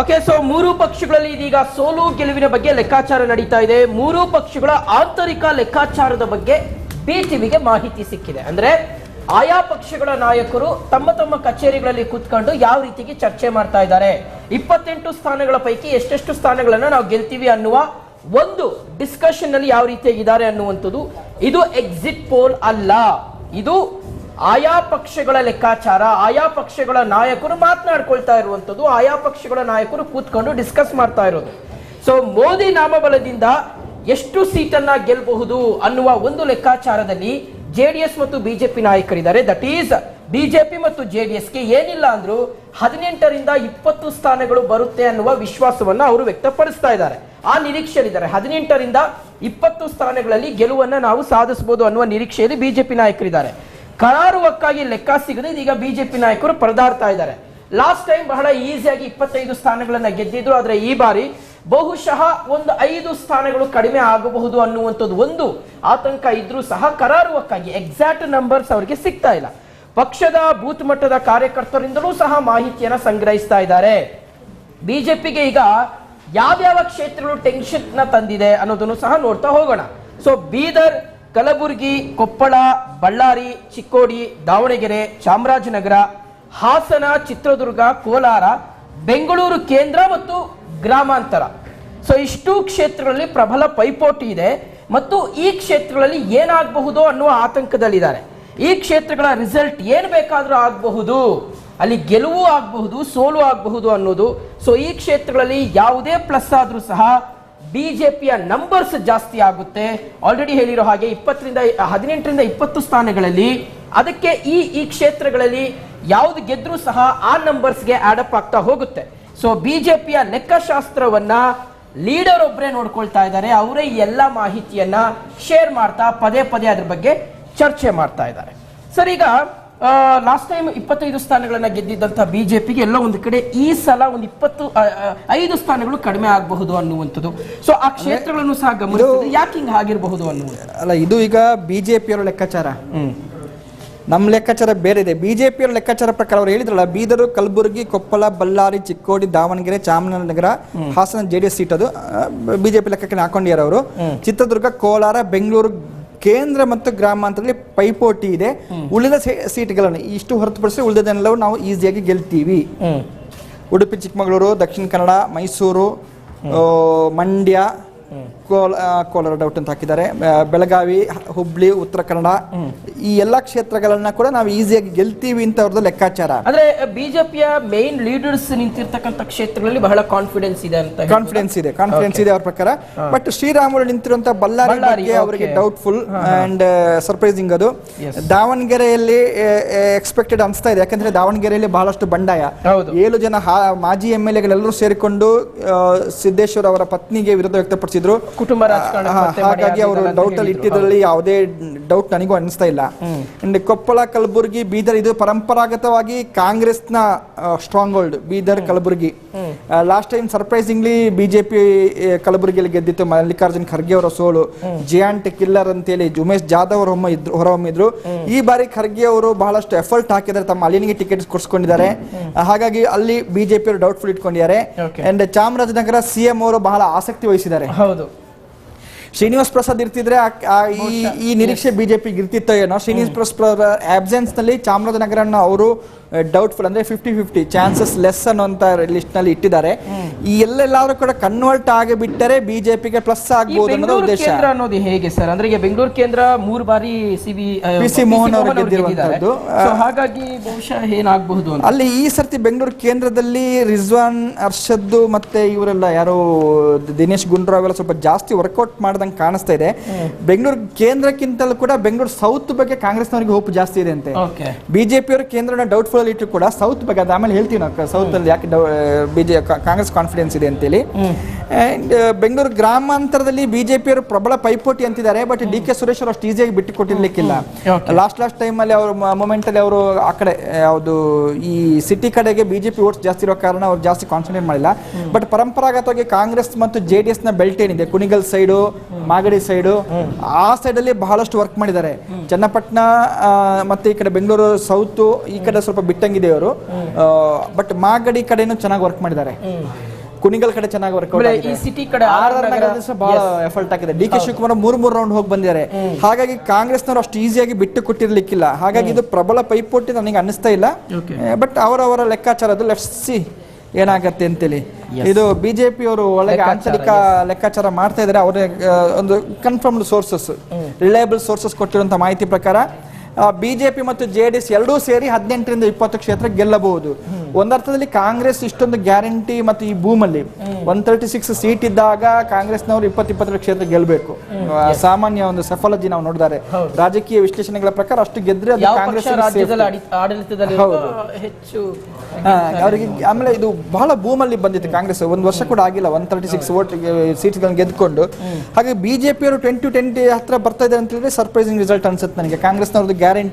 Okay so ಮೂರು ಪಕ್ಷಗಳಲ್ಲಿ ಇದೀಗ ಸೋಲು ಗೆಲುವಿನ ಬಗ್ಗೆ ಲೆಕ್ಕಾಚಾರ ನಡೀತಾ ಇದೆ. ಮೂರು ಪಕ್ಷಗಳ ಆಂತರಿಕ ಲೆಕ್ಕಾಚಾರದ ಬಗ್ಗೆ ಬಿಟಿವಿಗೆ ಮಾಹಿತಿ ಸಿಕ್ಕಿದೆ. ಅಂದ್ರೆ ಆಯಾ ಪಕ್ಷಗಳ ನಾಯಕರು ತಮ್ಮ ತಮ್ಮ ಕಚೇರಿಗಳಲ್ಲಿ ಕೂತ್ಕೊಂಡು ಯಾವ ರೀತಿಗೆ ಚರ್ಚೆ ಮಾಡ್ತಾ ಇದ್ದಾರೆ. ಇಪ್ಪತ್ತೆಂಟು ಸ್ಥಾನಗಳ ಪೈಕಿ ಎಷ್ಟೆಷ್ಟು ಸ್ಥಾನಗಳನ್ನು ನಾವು ಗೆಲ್ತೀವಿ ಅನ್ನುವ ಒಂದು ಡಿಸ್ಕಷನ್ ಅಲ್ಲಿ ಯಾವ ರೀತಿಯಾಗಿದ್ದಾರೆ ಅನ್ನುವಂಥದ್ದು ಇದು ಎಕ್ಸಿಟ್ ಪೋಲ್ ಅಲ್ಲ. ಇದು ಆಯಾ ಪಕ್ಷಗಳ ಲೆಕ್ಕಾಚಾರ, ಆಯಾ ಪಕ್ಷಗಳ ನಾಯಕರು ಮಾತನಾಡ್ಕೊಳ್ತಾ ಇರುವಂಥದ್ದು, ಆಯಾ ಪಕ್ಷಗಳ ನಾಯಕರು ಕೂತ್ಕೊಂಡು ಡಿಸ್ಕಸ್ ಮಾಡ್ತಾ ಇರೋದು. ಸೊ ಮೋದಿ ನಾಮಬಲದಿಂದ ಎಷ್ಟು ಸೀಟನ್ನ ಗೆಲ್ಲಬಹುದು ಅನ್ನುವ ಒಂದು ಲೆಕ್ಕಾಚಾರದಲ್ಲಿ ಜೆಡಿಎಸ್ ಮತ್ತು ಬಿಜೆಪಿ ನಾಯಕರಿದ್ದಾರೆ. ದಟ್ ಈಸ್ ಬಿಜೆಪಿ ಮತ್ತು ಜೆ ಡಿ ಎಸ್ಗೆ ಏನಿಲ್ಲ ಅಂದ್ರೂ ಹದಿನೆಂಟರಿಂದ ಇಪ್ಪತ್ತು ಸ್ಥಾನಗಳು ಬರುತ್ತೆ ಅನ್ನುವ ವಿಶ್ವಾಸವನ್ನ ಅವರು ವ್ಯಕ್ತಪಡಿಸ್ತಾ ಇದ್ದಾರೆ. ಆ ನಿರೀಕ್ಷೆಯಲ್ಲಿದ್ದಾರೆ. ಹದಿನೆಂಟರಿಂದ ಇಪ್ಪತ್ತು ಸ್ಥಾನಗಳಲ್ಲಿ ಗೆಲುವನ್ನ ನಾವು ಸಾಧಿಸಬಹುದು ಅನ್ನುವ ನಿರೀಕ್ಷೆಯಲ್ಲಿ ಬಿಜೆಪಿ ನಾಯಕರಿದ್ದಾರೆ. ಕರಾರುವಕ್ಕಾಗಿ ಲೆಕ್ಕ ಸಿಗದೆ ಇದೀಗ ಬಿಜೆಪಿ ನಾಯಕರು ಪರದಾಡ್ತಾ ಇದ್ದಾರೆ. ಲಾಸ್ಟ್ ಟೈಮ್ ಬಹಳ ಈಸಿಯಾಗಿ ಇಪ್ಪತ್ತೈದು ಸ್ಥಾನಗಳನ್ನ ಗೆದ್ದಿದ್ರು, ಆದರೆ ಈ ಬಾರಿ ಬಹುಶಃ ಒಂದು ಐದು ಸ್ಥಾನಗಳು ಕಡಿಮೆ ಆಗಬಹುದು ಅನ್ನುವಂಥದ್ದು ಒಂದು ಆತಂಕ ಇದ್ರೂ ಸಹ ಕರಾರುವಕ್ಕಾಗಿ ಎಕ್ಸಾಕ್ಟ್ ನಂಬರ್ಸ್ ಅವರಿಗೆ ಸಿಗ್ತಾ ಇಲ್ಲ. ಪಕ್ಷದ ಬೂತ್ ಮಟ್ಟದ ಕಾರ್ಯಕರ್ತರಿಂದಲೂ ಸಹ ಮಾಹಿತಿಯನ್ನ ಸಂಗ್ರಹಿಸ್ತಾ ಇದ್ದಾರೆ. ಬಿಜೆಪಿಗೆ ಈಗ ಯಾವ್ಯಾವ ಕ್ಷೇತ್ರಗಳು ಟೆನ್ಷನ್ ತಂದಿದೆ ಅನ್ನೋದನ್ನು ಸಹ ನೋಡ್ತಾ ಹೋಗೋಣ. ಸೊ ಬೀದರ್ ಕಲಬುರಗಿ, ಕೊಪ್ಪಳ, ಬಳ್ಳಾರಿ, ಚಿಕ್ಕೋಡಿ, ದಾವಣಗೆರೆ, ಚಾಮರಾಜನಗರ, ಹಾಸನ, ಚಿತ್ರದುರ್ಗ, ಕೋಲಾರ, ಬೆಂಗಳೂರು ಕೇಂದ್ರ ಮತ್ತು ಗ್ರಾಮಾಂತರ. ಸೊ ಇಷ್ಟು ಕ್ಷೇತ್ರಗಳಲ್ಲಿ ಪ್ರಬಲ ಪೈಪೋಟಿ ಇದೆ ಮತ್ತು ಈ ಕ್ಷೇತ್ರಗಳಲ್ಲಿ ಏನಾಗಬಹುದು ಅನ್ನುವ ಆತಂಕದಲ್ಲಿದ್ದಾರೆ. ಈ ಕ್ಷೇತ್ರಗಳ ರಿಸಲ್ಟ್ ಏನು ಬೇಕಾದರೂ ಆಗಬಹುದು. ಅಲ್ಲಿ ಗೆಲುವು ಆಗಬಹುದು, ಸೋಲು ಆಗಬಹುದು ಅನ್ನೋದು. ಸೊ ಈ ಕ್ಷೇತ್ರಗಳಲ್ಲಿ ಯಾವುದೇ ಪ್ಲಸ್ ಆದರೂ ಸಹ ಬಿಜೆಪಿಯ ನಂಬರ್ಸ್ ಜಾಸ್ತಿ ಆಗುತ್ತೆ. ಆಲ್ರೆಡಿ ಹೇಳಿರೋ ಹಾಗೆ ಇಪ್ಪತ್ತರಿಂದ, ಹದಿನೆಂಟರಿಂದ ಇಪ್ಪತ್ತು ಸ್ಥಾನಗಳಲ್ಲಿ ಅದಕ್ಕೆ ಈ ಈ ಕ್ಷೇತ್ರಗಳಲ್ಲಿ ಯಾವ್ದು ಗೆದ್ರೂ ಸಹ ಆ ನಂಬರ್ಸ್ಗೆ ಆಡಪ್ ಆಗ್ತಾ ಹೋಗುತ್ತೆ. ಸೊ ಬಿಜೆಪಿಯ ಲೆಕ್ಕಶಾಸ್ತ್ರವನ್ನ ಲೀಡರ್ ಒಬ್ಬರೇ ನೋಡ್ಕೊಳ್ತಾ ಇದ್ದಾರೆ. ಅವರೇ ಎಲ್ಲ ಮಾಹಿತಿಯನ್ನ ಶೇರ್ ಮಾಡ್ತಾ ಪದೇ ಪದೇ ಅದ್ರ ಬಗ್ಗೆ ಚರ್ಚೆ ಮಾಡ್ತಾ ಇದ್ದಾರೆ. ಸರ್, ಈಗ ಲಾಸ್ಟ್ ಟೈಮ್ ಇಪ್ಪತ್ತೈದು ಸ್ಥಾನಗಳನ್ನ ಗೆದ್ದಿದ್ದಂಥ ಬಿಜೆಪಿಗೆ ಎಲ್ಲ ಒಂದು ಕಡೆ ಈ ಸಲ ಒಂದು ಇಪ್ಪತ್ತು ಐದು ಸ್ಥಾನಗಳು ಕಡಿಮೆ ಆಗಬಹುದು ಅನ್ನುವಂಥದ್ದು. ಸೊ ಆ ಕ್ಷೇತ್ರಗಳನ್ನು ಸಹ ಗಮನಿಸಿದ್ರೆ ಯಾಕೆ ಹಿಂಗೆ ಆಗಿರಬಹುದು ಅನ್ನುವಂಥದ್ದು? ಅಲ್ಲ ಇದು ಈಗ ಬಿಜೆಪಿಯವರ ಲೆಕ್ಕಾಚಾರ. ನಮ್ಮ ಲೆಕ್ಕಾಚಾರ ಬೇರೆ ಇದೆ. ಬಿಜೆಪಿಯವರ ಲೆಕ್ಕಾಚಾರ ಪ್ರಕಾರ ಅವ್ರು ಹೇಳಿದ್ರಲ್ಲ ಬೀದರು ಕಲಬುರಗಿ ಕೊಪ್ಪಳ ಬಳ್ಳಾರಿ ಚಿಕ್ಕೋಡಿ ದಾವಣಗೆರೆ ಚಾಮರಾಜನಗರ ಹಾಸನ ಜೆಡಿಎಸ್ ಸೀಟ್ ಅದು. ಬಿಜೆಪಿ ಲೆಕ್ಕಕ್ಕೆ ಹಾಕೊಂಡಿದ್ದಾರೆ ಅವರು. ಚಿತ್ರದುರ್ಗ ಕೋಲಾರ ಬೆಂಗಳೂರು ಕೇಂದ್ರ ಮತ್ತು ಗ್ರಾಮಾಂತರದಲ್ಲಿ ಪೈಪೋಟಿ ಇದೆ. ಉಳಿದ ಸೀಟ್ಗಳನ್ನು ಇಷ್ಟು ಹೊರತುಪಡಿಸಿ ಉಳಿದದನ್ನೆಲ್ಲವೂ ನಾವು ಈಸಿಯಾಗಿ ಗೆಲ್ತೀವಿ. ಉಡುಪಿ ಚಿಕ್ಕಮಗಳೂರು ದಕ್ಷಿಣ ಕನ್ನಡ ಮೈಸೂರು ಮಂಡ್ಯ ಕೋಲ ಕೋಲಾರ ಡೌಟ್ ಅಂತ ಹಾಕಿದ್ದಾರೆ. ಬೆಳಗಾವಿ ಹುಬ್ಳಿ ಉತ್ತರ ಕನ್ನಡ ಈ ಎಲ್ಲಾ ಕ್ಷೇತ್ರಗಳನ್ನ ಕೂಡ ನಾವು ಈಸಿಯಾಗಿ ಗೆಲ್ತೀವಿ ಅಂತ ಅವ್ರದ್ದು ಲೆಕ್ಕಾಚಾರ. ಅಂದ್ರೆ ಬಿಜೆಪಿಯ ಮೇನ್ ಲೀಡರ್ಸ್ ನಿಂತಿರ್ತಕ್ಕಂಥ ಕ್ಷೇತ್ರಗಳಲ್ಲಿ ಬಹಳ ಕಾನ್ಫಿಡೆನ್ಸ್ ಇದೆ ಅಂತ ಕಾನ್ಫಿಡೆನ್ಸ್ ಇದೆ ಕಾನ್ಫಿಡೆನ್ಸ್ ಇದೆ ಅವ್ರ ಪ್ರಕಾರ. ಬಟ್ ಶ್ರೀರಾಮುಲು ನಿಂತಿರುವಂತ ಬಳ್ಳಾರಿ ಬಗ್ಗೆ ಅವರಿಗೆ ಡೌಟ್ಫುಲ್ ಅಂಡ್ ಸರ್ಪ್ರೈಸಿಂಗ್ ಅದು. ದಾವಣಗೆರೆಯಲ್ಲಿ ಎಕ್ಸ್ಪೆಕ್ಟೆಡ್ ಅನಿಸ್ತಾ ಇದೆ. ಯಾಕಂದ್ರೆ ದಾವಣಗೆರೆಯಲ್ಲಿ ಬಹಳಷ್ಟು ಬಂಡಾಯ. ಏಳು ಜನ ಮಾಜಿ ಎಂ ಎಲ್ ಎಗಳೆಲ್ಲರೂ ಸೇರಿಕೊಂಡು ಸಿದ್ದೇಶ್ವರ ಅವರ ಪತ್ನಿಗೆ ವಿರೋಧ ವ್ಯಕ್ತಪಡಿಸಿದ್ರು ಕುಟುಂಬ ಹಾಗಾಗಿ ಅವರು ಡೌಟ್ ಅಲ್ಲಿ. ಇಟ್ಟಿದ್ರಲ್ಲಿ ಯಾವುದೇ ಡೌಟ್ ನನಗೂ ಅನಿಸ್ತಾ ಇಲ್ಲ. ಅಂಡ್ ಕೊಪ್ಪಳ ಕಲಬುರಗಿ ಬೀದರ್ ಇದು ಪರಂಪರಾಗತವಾಗಿ ಕಾಂಗ್ರೆಸ್ನ stronghold Bidar Kalaburagi. Last time surprisingly BJP ಕಲಬುರಗಿಯಲ್ಲಿ ಗೆದ್ದಿತ್ತು ಮಲ್ಲಿಕಾರ್ಜುನ್ ಖರ್ಗೆ ಅವರ ಸೋಲು. ಜಿಯಾಂಟ್ ಕಿಲ್ಲರ್ ಅಂತೇಳಿ ಉಮೇಶ್ ಜಾಧವ್ ಅವರು ಹೊರಹೊಮ್ಮಿದ್ರು ಈ ಬಾರಿ ಖರ್ಗೆ ಅವರು ಬಹಳಷ್ಟು ಎಫರ್ಟ್ ಹಾಕಿದ್ದಾರೆ ತಮ್ಮ ಅಲ್ಲಿನಿಗೆ ಟಿಕೆಟ್ ಕೊಡಿಸ್ಕೊಂಡಿದ್ದಾರೆ. ಹಾಗಾಗಿ ಅಲ್ಲಿ ಬಿಜೆಪಿ ಅವರು ಡೌಟ್ಫುಲ್ ಇಟ್ಕೊಂಡಿದ್ದಾರೆ. ಅಂಡ್ ಚಾಮರಾಜನಗರ ಸಿಎಂ ಅವರು ಬಹಳ ಆಸಕ್ತಿ ವಹಿಸಿದ್ದಾರೆ. ಹೌದು ಶ್ರೀನಿವಾಸ್ ಪ್ರಸಾದ್ ಇರ್ತಿದ್ರೆ ಈ ಈ ನಿರೀಕ್ಷೆ ಬಿಜೆಪಿಗೆ ಇರ್ತಿತ್ತೋ ಏನೋ? ಶ್ರೀನಿವಾಸ್ ಪ್ರಸಾದ್ ಆಬ್ಸೆನ್ಸ್ನಲ್ಲಿ ಚಾಮರಾಜನಗರನ ಅವರು ಡೌಟ್ಫುಲ್ ಅಂದ್ರೆ ಫಿಫ್ಟಿ ಫಿಫ್ಟಿ ಚಾನ್ಸಸ್ ಲೆಸ್ ಅನ್ನುವಂತ ಲಿಸ್ಟ್ನಲ್ಲಿ ಇಟ್ಟಿದ್ದಾರೆ ಈ ಎಲ್ಲೆಲ್ಲಾದ್ರೂ ಕೂಡ ಕನ್ವರ್ಟ್ ಆಗಿ ಬಿಟ್ಟರೆ ಬಿಜೆಪಿಗೆ ಪ್ಲಸ್ ಆಗ್ಬಹುದು ಅನ್ನೋದು ಉದ್ದೇಶ. ಕೇಂದ್ರ ಅನ್ನೋದು ಹೇಗೆ ಸರ್? ಅಂದ್ರೆ ಈಗ ಬೆಂಗಳೂರು ಕೇಂದ್ರ ಮೂರು ಬಾರಿ ಸಿವಿ ಪಿ ಸಿ ಮೋಹನ್ ಅವರು ಗೆದ್ದಿರುವಂತದ್ದು. ಹಾಗಾಗಿ ಬಹುಶಃ ಏನಾಗಬಹುದು ಅಲ್ಲಿ ಈ ಸರ್ತಿ ಬೆಂಗಳೂರು ಕೇಂದ್ರದಲ್ಲಿ ರಿಜ್ವಾನ್ ಅರ್ಷದ್ದು ಮತ್ತೆ ಇವರೆಲ್ಲ ಯಾರೋ ದಿನೇಶ್ ಗುಂಡ್ರಾವ್ ಎಲ್ಲ ಸ್ವಲ್ಪ ಜಾಸ್ತಿ ವರ್ಕೌಟ್ ಮಾಡ್ದಂಗೆ ಕಾಣಿಸ್ತಾ ಇದೆ. ಬೆಂಗಳೂರು ಕೇಂದ್ರಕ್ಕಿಂತಲೂ ಕೂಡ ಬೆಂಗಳೂರು ಸೌತ್ ಬಗ್ಗೆ ಕಾಂಗ್ರೆಸ್ನವರಿಗೆ ಹೋಪ್ ಜಾಸ್ತಿ ಇದೆ ಅಂತೆ. ಬಿಜೆಪಿ ಅವರು ಕೇಂದ್ರನ ಡೌಟ್ಫುಲ್ ಅಲ್ಲಿ ಇಟ್ಟರು ಕೂಡ ಸೌತ್ ಬಗ್ಗೆ ಅದು ಆಮೇಲೆ ಹೇಳ್ತೀವಿ ನಾವು. ಸೌತ್ ಅಲ್ಲಿ ಯಾಕೆ ಬಿಜೆ ಕಾಂಗ್ರೆಸ್ ಕಾನ್ಫಿಡೆನ್ಸ್ ಇದೆ ಅಂತೇಳಿ. ಅಂಡ್ ಬೆಂಗಳೂರು ಗ್ರಾಮಾಂತರದಲ್ಲಿ ಬಿಜೆಪಿ ಅವರು ಪ್ರಬಲ ಪೈಪೋಟಿ ಅಂತಿದ್ದಾರೆ ಬಟ್ ಡಿ ಕೆ ಸುರೇಶ್ ಅವರು ಅಷ್ಟು ಈಸಿಯಾಗಿ ಬಿಟ್ಟು ಕೊಟ್ಟಿರ್ಲಿಕ್ಕಿಲ್ಲ. ಲಾಸ್ಟ್ ಲಾಸ್ಟ್ ಟೈಮ್ ಅಲ್ಲಿ ಅವರು ಮೊಮೆಂಟ್ ಅಲ್ಲಿ ಅವರು ಆ ಕಡೆ ಯಾವುದು ಈ ಸಿಟಿ ಕಡೆಗೆ ಬಿಜೆಪಿ ಓಟ್ಸ್ ಜಾಸ್ತಿ ಇರೋ ಕಾರಣ ಅವ್ರು ಜಾಸ್ತಿ ಕಾನ್ಸಂಟ್ರೇಟ್ ಮಾಡಿಲ್ಲ. ಬಟ್ ಪರಂಪರಾಗತವಾಗಿ ಕಾಂಗ್ರೆಸ್ ಮತ್ತು ಜೆ ಡಿ ಎಸ್ನ ಬೆಲ್ಟ್ ಏನಿದೆ? ಕುಣಿಗಲ್ ಸೈಡು ಮಾಗಡಿ ಸೈಡು ಆ ಸೈಡಲ್ಲಿ ಬಹಳಷ್ಟು ವರ್ಕ್ ಮಾಡಿದ್ದಾರೆ. ಚನ್ನಪಟ್ಟಣ ಮತ್ತೆ ಈ ಕಡೆ ಬೆಂಗಳೂರು ಸೌತ್ ಈ ಕಡೆ ಸ್ವಲ್ಪ ಬಿಟ್ಟಂಗಿದೆ ಅವರು ಬಟ್ ಮಾಗಡಿ ಕಡೆನೂ ಚೆನ್ನಾಗಿ ವರ್ಕ್ ಮಾಡಿದ್ದಾರೆ. ಕುಣಿಗಲ್ ಕಡೆ ಚೆನ್ನಾಗಿ ವರ್ಕ್ ಆಮೇಲೆ ಈ ಸಿಟಿ ಕಡೆ ಆರ್ ಆರ್ ಆರ್ ನಗರ- ನಗರದಲ್ಲಿ ಸಹ ಬಹಳ ಎಫರ್ಟ್ ಆಗಿದೆ. ಡಿ ಕೆ ಶಿವಕುಮಾರ್ ಮೂರ್ ಮೂರು ರೌಂಡ್ ಹೋಗಿ ಬಂದಿದ್ದಾರೆ. ಹಾಗಾಗಿ ಕಾಂಗ್ರೆಸ್ನವರು ಅಷ್ಟು ಈಸಿಯಾಗಿ ಬಿಟ್ಟು ಕೊಟ್ಟಿರ್ಲಿಕ್ಕಿಲ್ಲ. ಹಾಗಾಗಿ ಇದು ಪ್ರಬಲ ಪೈಪೋಟಿ ನನಗೆ ಅನಿಸ್ತಾ ಇಲ್ಲ. ಬಟ್ ಅವರವರ ಲೆಕ್ಕಾಚಾರ ಅದು ಲೆಫ್ಟ್ ಸಿ ಏನಾಗತ್ತೆ ಅಂತೇಳಿ. ಇದು ಬಿಜೆಪಿ ಅವರು ಒಳಗೆ ಆಂತರಿಕ ಲೆಕ್ಕಾಚಾರ ಮಾಡ್ತಾ ಇದ್ದಾರೆ. ಅವರ ಒಂದು ಕನ್ಫರ್ಮ್ಡ್ ಸೋರ್ಸಸ್ ರಿಲಯಬಲ್ ಸೋರ್ಸಸ್ ಕೊಟ್ಟಿರುವಂತ ಮಾಹಿತಿ ಪ್ರಕಾರ ಬಿಜೆಪಿ ಮತ್ತು ಜೆ ಡಿ ಎಸ್ ಎರಡೂ ಸೇರಿ ಹದಿನೆಂಟರಿಂದ ಇಪ್ಪತ್ತು ಕ್ಷೇತ್ರ ಗೆಲ್ಲಬಹುದು. ಒಂದರ್ಥದಲ್ಲಿ ಕಾಂಗ್ರೆಸ್ ಇಷ್ಟೊಂದು ಗ್ಯಾರಂಟಿ ಮತ್ತು ಈ ಭೂಮಲ್ಲಿ ಒನ್ ತರ್ಟಿ ಸಿಕ್ಸ್ ಸೀಟ್ ಇದ್ದಾಗ ಕಾಂಗ್ರೆಸ್ನವರು ಇಪ್ಪತ್ತು ಇಪ್ಪತ್ತೆರಡು ಕ್ಷೇತ್ರ ಗೆಲ್ಲಬೇಕು ಸಾಮಾನ್ಯ ಒಂದು ಸಫಲಜಿ ನಾವು ನೋಡಿದ್ದಾರೆ. ರಾಜಕೀಯ ವಿಶ್ಲೇಷಣೆಗಳ ಪ್ರಕಾರ ಅಷ್ಟು ಗೆದ್ರೆ ಅದು ಕಾಂಗ್ರೆಸ್ ಹೆಚ್ಚು ಅವರಿಗೆ ಆಮೇಲೆ ಇದು ಬಹಳ ಭೂಮಲ್ಲಿ ಬಂದಿತ್ತು ಕಾಂಗ್ರೆಸ್. ಒಂದು ವರ್ಷ ಕೂಡ ಆಗಿಲ್ಲ ಒನ್ ತರ್ಟಿ ಸಿಕ್ಸ್ ವೋಟ್ ಸೀಟ್ಗಳನ್ನು ಗೆದ್ಕೊಂಡು ಹಾಗೆ ಬಿಜೆಪಿಯವರು ಟ್ವೆಂಟಿ ಟ್ವೆಂಟಿ ಹತ್ರ ಬರ್ತಾ ಇದೆ ಅಂತ ಹೇಳಿದ್ರೆ ಸರ್ಪ್ರೈಸಿಂಗ್ ರಿಸಲ್ಟ್ ಅನ್ಸುತ್ತೆ ನನಗೆ. ಕಾಂಗ್ರೆಸ್ನವ್ರದ್ದು ಗ್ಯಾರಂಟಿ